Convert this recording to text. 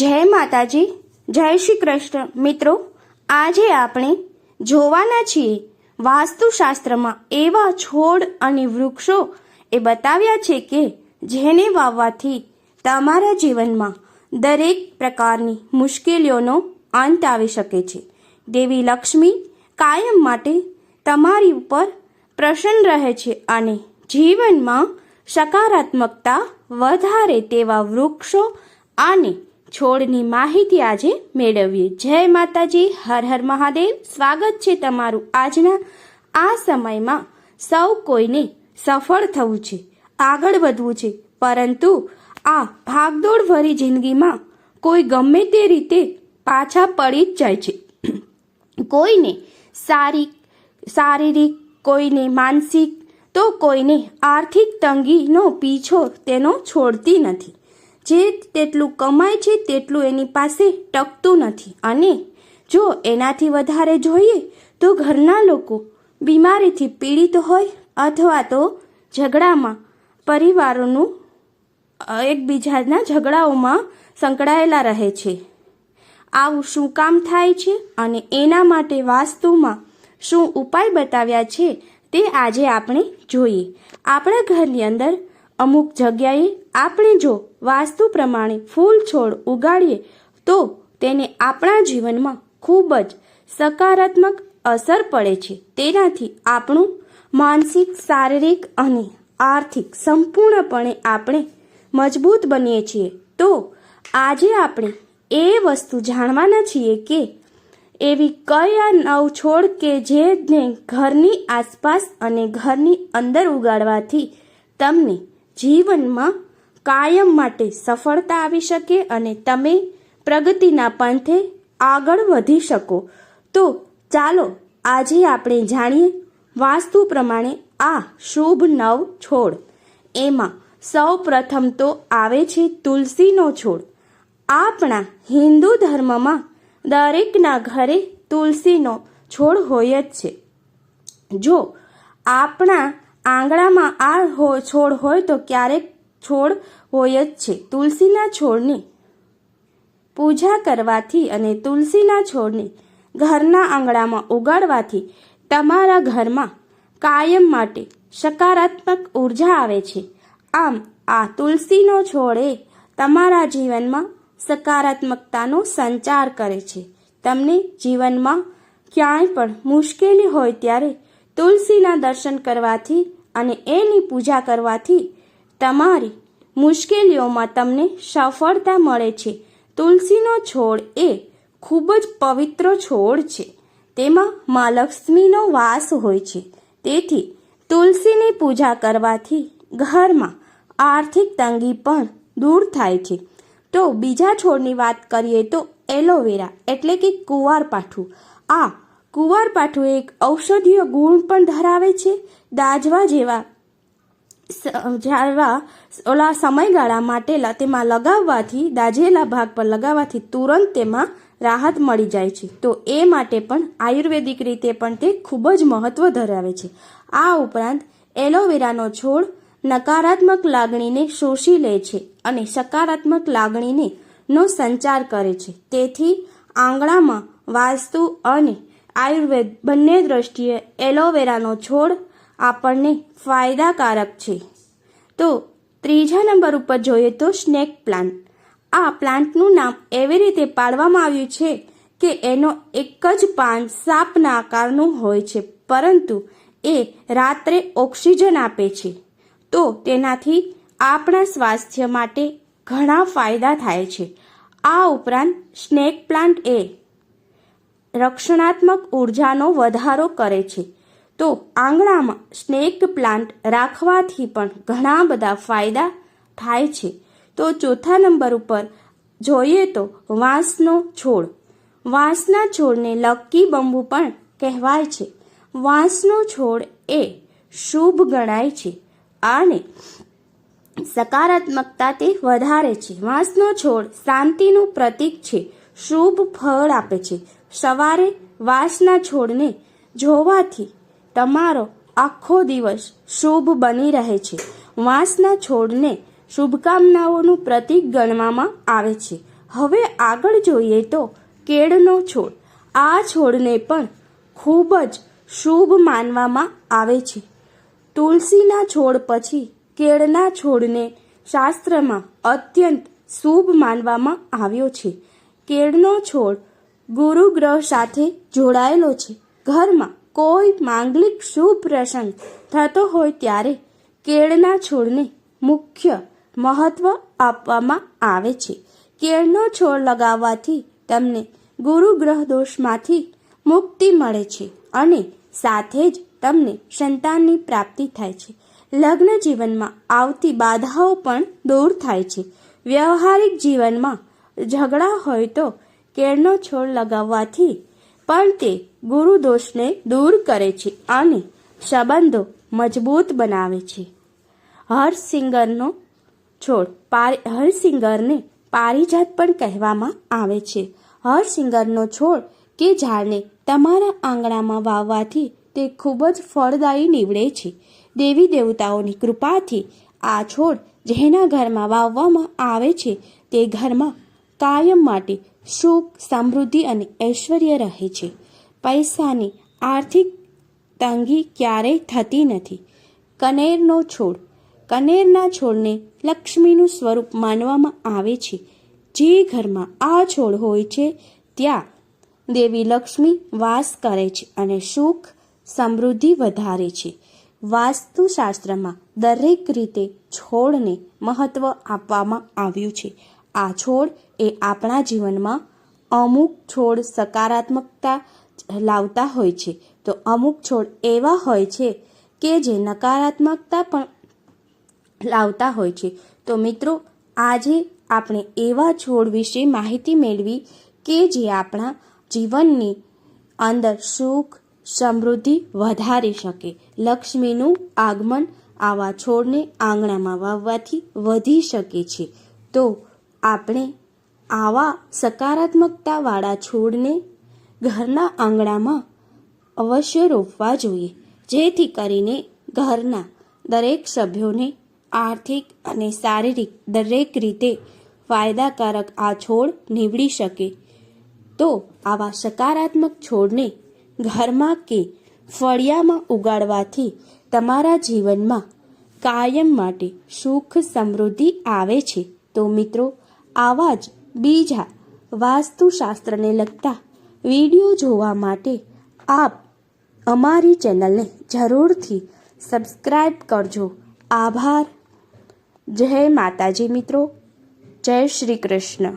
જય માતાજી, જય શ્રી કૃષ્ણ. મિત્રો, આજે આપણે જોવાના છીએ વાસ્તુશાસ્ત્રમાં એવા છોડ અને વૃક્ષો એ બતાવ્યા છે કે જેને વાવવાથી તમારા જીવનમાં દરેક પ્રકારની મુશ્કેલીઓનો અંત આવી શકે છે. દેવી લક્ષ્મી કાયમ માટે તમારી ઉપર પ્રસન્ન રહે છે અને જીવનમાં સકારાત્મકતા વધારે તેવા વૃક્ષો અને છોડની માહિતી આજે મેળવીએ. જય માતાજી, હર હર મહાદેવ. સ્વાગત છે તમારું આજના આ સમયમાં સૌ કોઈને સફળ થવું છે, આગળ વધવું છે. પરંતુ આ ભાગદોડ ભરી જિંદગીમાં કોઈ ગમે તે રીતે પાછા પડી જ જાય છે. કોઈને સારી શારીરિક, કોઈને માનસિક, તો કોઈને આર્થિક તંગીનો પીછો તેનો છોડતી નથી. જે તેટલું કમાય છે તેટલું એની પાસે ટકતું નથી. અને જો એનાથી વધારે જોઈએ તો ઘરના લોકો બીમારીથી પીડિત હોય અથવા તો ઝઘડામાં પરિવારોનું એકબીજાના ઝઘડાઓમાં સંકળાયેલા રહે છે. આવું શું કામ થાય છે અને એના માટે વાસ્તુમાં શું ઉપાય બતાવ્યા છે તે આજે આપણે જોઈએ. આપણા ઘરની અંદર અમુક જગ્યાએ આપણે જો વાસ્તુ પ્રમાણે ફૂલ છોડ ઉગાડીએ, તો તેને આપણા જીવનમાં ખૂબ જ સકારાત્મક અસર પડે છે. તેનાથી આપણું માનસિક, શારીરિક અને આર્થિક સંપૂર્ણપણે આપણે મજબૂત બનીએ છીએ. તો આજે આપણે એ વસ્તુ જાણવાના છીએ કે એવી કયા નવ છોડ કે જેને ઘરની આસપાસ અને ઘરની અંદર ઉગાડવાથી તમને જીવનમાં કાયમ માટે સફળતા આવી શકે અને તમે પ્રગતિના પંથે આગળ વધી શકો. તો ચાલો આજે આપણે જાણીએ વાસ્તુ પ્રમાણે આ શુભ નવ છોડ. એમાં સૌ પ્રથમ તો આવે છે તુલસીનો છોડ. આપણા હિન્દુ ધર્મમાં દરેકના ઘરે તુલસીનો છોડ હોય જ છે. જો આપણા આંગણામાં આ છોડ હોય તો ક્યારેક છોડ હોય જ છે. તુલસીના છોડની પૂજા કરવાથી અને તુલસીના છોડને ઘરના આંગણામાં ઉગાડવાથી તમારા ઘરમાં કાયમ માટે સકારાત્મક ઊર્જા આવે છે. આમ, આ તુલસીનો છોડ એ તમારા જીવનમાં સકારાત્મકતાનો સંચાર કરે છે. તમને જીવનમાં ક્યાંય પણ મુશ્કેલી હોય ત્યારે તુલસીના દર્શન કરવાથી અને એની પૂજા કરવાથી તમારી મુશ્કેલીઓમાં તમને સફળતા મળે છે. તુલસીનો છોડ એ ખૂબ જ પવિત્ર છોડ છે. તેમાં મા લક્ષ્મીનો વાસ હોય છે. તેથી તુલસીની પૂજા કરવાથી ઘરમાં આર્થિક તંગી પણ દૂર થાય છે. તો બીજા છોડની વાત કરીએ તો એલોવેરા એટલે કે કુંવારપાઠું. આ કુંવારપાઠું એક ઔષધીય ગુણ પણ ધરાવે છે. દાજવા જેવા જેવા ઓલા સમયગાળા માટેલા તેમાં લગાવવાથી દાજેલા ભાગ પર લગાવવાથી તુરંત તેમાં રાહત મળી જાય છે. તો એ માટે પણ આયુર્વેદિક રીતે પણ તે ખૂબ જ મહત્વ ધરાવે છે. આ ઉપરાંત એલોવેરાનો છોડ નકારાત્મક લાગણીને શોષી લે છે અને સકારાત્મક લાગણીને નો સંચાર કરે છે. તેથી આંગણામાં વાસ્તુ અને આયુર્વેદ બંને દ્રષ્ટિએ એલોવેરાનો છોડ આપણને ફાયદાકારક છે. તો ત્રીજા નંબર ઉપર જોઈએ તો સ્નેક પ્લાન્ટ. આ પ્લાન્ટનું નામ એવી રીતે પાડવામાં આવ્યું છે કે એનો એક જ પાન સાપના આકારનું હોય છે, પરંતુ એ રાત્રે ઓક્સિજન આપે છે. તો તેનાથી આપણા સ્વાસ્થ્ય માટે ઘણા ફાયદા થાય છે. આ ઉપરાંત સ્નેક પ્લાન્ટ એ રક્ષણાત્મક ઉર્જાનો વધારો કરે છે. તો આંગણામાં સ્નેક પ્લાન્ટ રાખવાથી પણ ઘણા બધા ફાયદા થાય છે. તો ચોથા નંબર ઉપર જોઈએ તો વાંસનો છોડ. વાંસના છોડને લક્કી બંબુ પણ કહેવાય છે. વાંસનો છોડ એ શુભ ગણાય છે અને સકારાત્મકતા તે વધારે છે. વાંસનો છોડ શાંતિનું પ્રતીક છે. શુભ ફળ આપે છે. સવારે વાંસના છોડને જોવાથી તમારો આખો દિવસ શુભ બની રહે છે. વાંસના છોડને શુભકામનાઓનું પ્રતીક ગણવામાં આવે છે. હવે આગળ જોઈએ તો કેળનો છોડ. આ છોડને પણ ખૂબ જ શુભ માનવામાં આવે છે. તુલસીના છોડ પછી કેળના છોડને શાસ્ત્રમાં અત્યંત શુભ માનવામાં આવ્યો છે. કેળનો છોડ ગુરુ ગ્રહ સાથે જોડાયેલો છે. ઘરમાં કોઈ માંગલિક શુભ પ્રસંગ થતો હોય ત્યારે કેળના છોડને મુખ્ય મહત્વ આપવામાં આવે છે. કેળનો છોડ લગાવવાથી તમને ગુરુ ગ્રહ દોષમાંથી મુક્તિ મળે છે અને સાથે જ તમને સંતાનની પ્રાપ્તિ થાય છે. લગ્ન જીવનમાં આવતી બાધાઓ પણ દૂર થાય છે. વ્યવહારિક જીવનમાં ઝઘડા હોય તો કેળનો છોડ લગાવવાથી પણ તે ગુરુ દોષને દૂર કરે છે અને સંબંધો મજબૂત બનાવે છે. હરસિંગરનો છોડ પારી, હરસિંગરને પારિજાત પણ કહેવામાં આવે છે. હરસિંગરનો છોડ કે ઝાડને તમારા આંગણામાં વાવવાથી તે ખૂબ જ ફળદાયી નીવડે છે. દેવી દેવતાઓની કૃપાથી આ છોડ જેના ઘરમાં વાવવામાં આવે છે તે ઘરમાં કાયમ માટે સુખ, સમૃદ્ધિ અને ઐશ્વર્ય રહે છે. પૈસાની આર્થિક તંગી ક્યારેય થતી નથી. કનેરનો છોડ. કનેરના છોડને લક્ષ્મીનું સ્વરૂપ માનવામાં આવે છે. જે ઘરમાં આ છોડ હોય છે, ત્યાં દેવી લક્ષ્મી વાસ કરે છે અને સુખ, સમૃદ્ધિ વધારે છે. વાસ્તુશાસ્ત્રમાં દરેક રીતે છોડને મહત્ત્વ આપવામાં આવ્યું છે. આ છોડ એ આપણા જીવનમાં અમુક છોડ સકારાત્મકતા લાવતા હોય છે. તો અમુક છોડ એવા હોય છે કે જે નકારાત્મકતા પણ લાવતા હોય છે. તો મિત્રો, આજે આપણે એવા છોડ વિશે માહિતી મેળવી કે જે આપણા જીવનની અંદર સુખ, સમૃદ્ધિ વધારી શકે. લક્ષ્મીનું આગમન આવા છોડને આંગણામાં વાવવાથી વધી શકે છે. તો આપણે આવા સકારાત્મકતાવાળા છોડને ઘરના આંગણામાં અવશ્ય રોપવા જોઈએ. જેથી કરીને ઘરના દરેક સભ્યોને આર્થિક અને શારીરિક દરેક રીતે ફાયદાકારક આ છોડ નીવડી શકે. તો આવા સકારાત્મક છોડને ઘરમાં કે ફળિયામાં ઉગાડવાથી તમારા જીવનમાં કાયમ માટે સુખ સમૃદ્ધિ આવે છે. તો મિત્રો આવા જ બીજા વાસ્તુશાસ્ત્રને લગતા વીડિયો જોવા માટે આપ અમારી ચેનલને જરૂરથી સબસ્ક્રાઈબ કરજો. આભાર. જય માતાજી મિત્રો. જય શ્રી કૃષ્ણ.